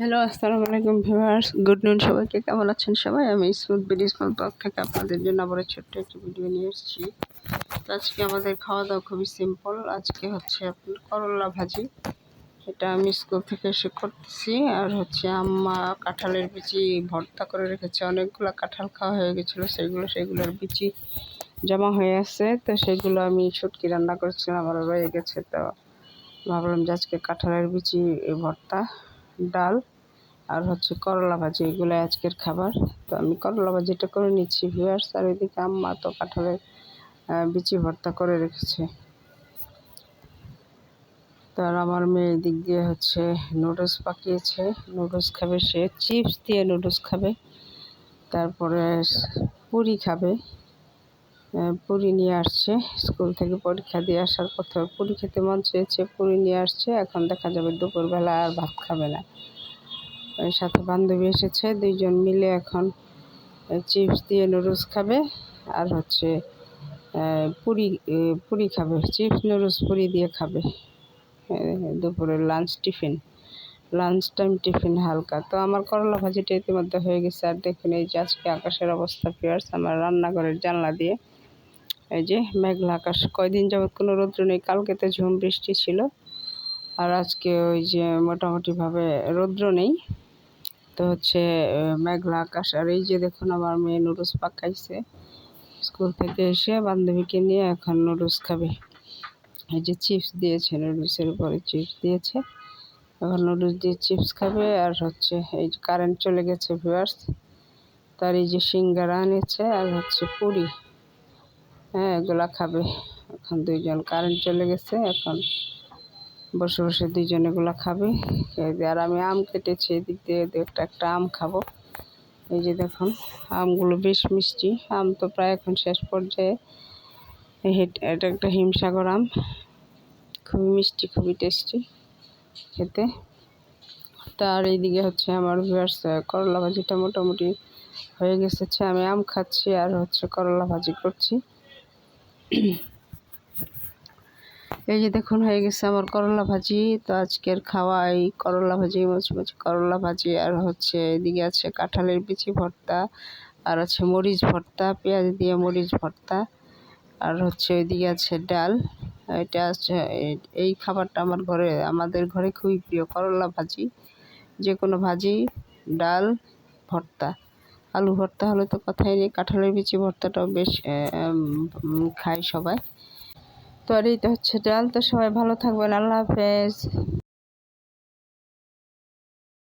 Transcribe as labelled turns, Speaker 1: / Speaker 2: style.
Speaker 1: Hello আসসালামু আলাইকুম viewers. Good নুন সবাইকে কেমন আছেন সবাই? আমি স্মুথ বিডি স্মল ব্লগ থেকে আপনাদের জন্য আবার ছোট্ট একটি ভিডিও নিয়ে এসেছি। তো আজকে আমাদের খাওয়া দাওয়া খুবই সিম্পল আজকে হচ্ছে আপনার করলা ভাজি। এটা আমি স্কুল থেকে এসে করতেছি। আর হচ্ছে আম্মা কাঁঠালের বিচি ভর্তা করে রেখেছে। অনেকগুলো কাঁঠাল খাওয়া হয়ে গেছিল। সেগুলো, সেগুলোর বিচি জমা হয়ে আছে। তো সেগুলো আমি ছুটকি রান্না করেছিলাম। আমার রয়ে গেছে। তো ভাবলাম যে আজকে কাঁঠালের বিচি ভর্তা ডাল আর হচ্ছে করলা ভাজি, এগুলো আজকের খাবার। তো আমি করলা ভাজিটা করে নিচ্ছি ভিউয়ার্স আর আম্মা তো কাঁঠালের বিচি ভর্তা করে রেখেছে। তো আর আমার মেয়ে দিক দিয়ে হচ্ছে নুডলস পাকিয়েছে নুডলস খাবে সে চিপস দিয়ে নুডলস খাবে। তারপরে পুরি খাবে। পুরি নিয়ে আসছে। স্কুল থেকে পরীক্ষা দিয়ে আসার পথে পুরি খেতে মন চেয়েছে, পুরি নিয়ে আসছে। এখন দেখা যাবে দুপুরবেলা আর ভাত খাবে না। ওই সাথে বান্ধবী এসেছে, দুইজন মিলে এখন চিপস দিয়ে নুডলস খাবে আর হচ্ছে পুরি পুরি খাবে। চিপস, নুডলস, পুরি দিয়ে খাবে। দুপুরের lunch tiffin. Lunch time tiffin হালকা। তো আমার করলা ভাজিটা ইতিমধ্যে হয়ে গেছে। আর দেখুন এই যে আজকে আকাশের অবস্থা ফিয়ার্স আমার রান্নাঘরের জানলা দিয়ে এই যে মেঘলা আকাশ। কয়দিন যাবৎ কোনো রৌদ্র নেই। কালকেতে ঝুম বৃষ্টি ছিল। আর আজকে ওই যে মোটামুটিভাবে রৌদ্র নেই। তো হচ্ছে মেঘলা আকাশ। আর এই যে দেখুন, আমার মেয়ে নুডলস পাকাইছে। স্কুল থেকে এসে বান্ধবীকে নিয়ে এখন নুডলস খাবে। এই যে চিপস দিয়েছে, নুডলসের উপরে চিপস দিয়েছে। এখন নুডলস দিয়ে চিপস খাবে। আর হচ্ছে, এই যে কারেন্ট চলে গেছে ভিউয়ার্স। তার এই যে সিঙ্গারা আনেছে আর হচ্ছে পুরি। হ্যাঁ এগুলা খাবে। এখন দুইজন কারেন্ট চলে গেছে, এখন বসে বসে দুইজন এগুলো খাবে। আর আমি আম কেটেছি এদিক দিয়ে একটা একটা আম খাব। এই যে দেখুন, আমগুলো বেশ মিষ্টি। আম তো প্রায় এখন শেষ পর্যায়ে। এটা একটা হিমসাগর আম। খুবই মিষ্টি, খুবই টেস্টি খেতে। তার এইদিকে হচ্ছে আমার ভিউয়ার্স করলা ভাজিটা মোটামুটি হয়ে গেছে। আমি আম খাচ্ছি আর হচ্ছে করলা ভাজি করছি। এই যে দেখুন, হয়ে গেছে আমার করলা ভাজি। তো আজকের খাওয়া এই করলা ভাজি, মুচমুচি করলা ভাজি, আর হচ্ছে এদিকে আছে কাঁঠালের বিচি ভর্তা, আর আছে মরিচ ভর্তা, পেঁয়াজ দিয়ে মরিচ ভর্তা, আর হচ্ছে ওইদিকে আছে ডাল। এটা আছে, এই খাবারটা আমার ঘরে, আমাদের ঘরে খুবই প্রিয়, করলা ভাজি। যে কোনো ভাজি, ডাল, ভর্তা। আলু ভর্তা হলে তো কথাই নেই, কাঁঠালের বিচি ভর্তাটাও বেশ খায় সবাই। তো আর এইটা হচ্ছে ডাল, তো সবাই ভালো থাকবেন, আল্লাহ হাফেজ।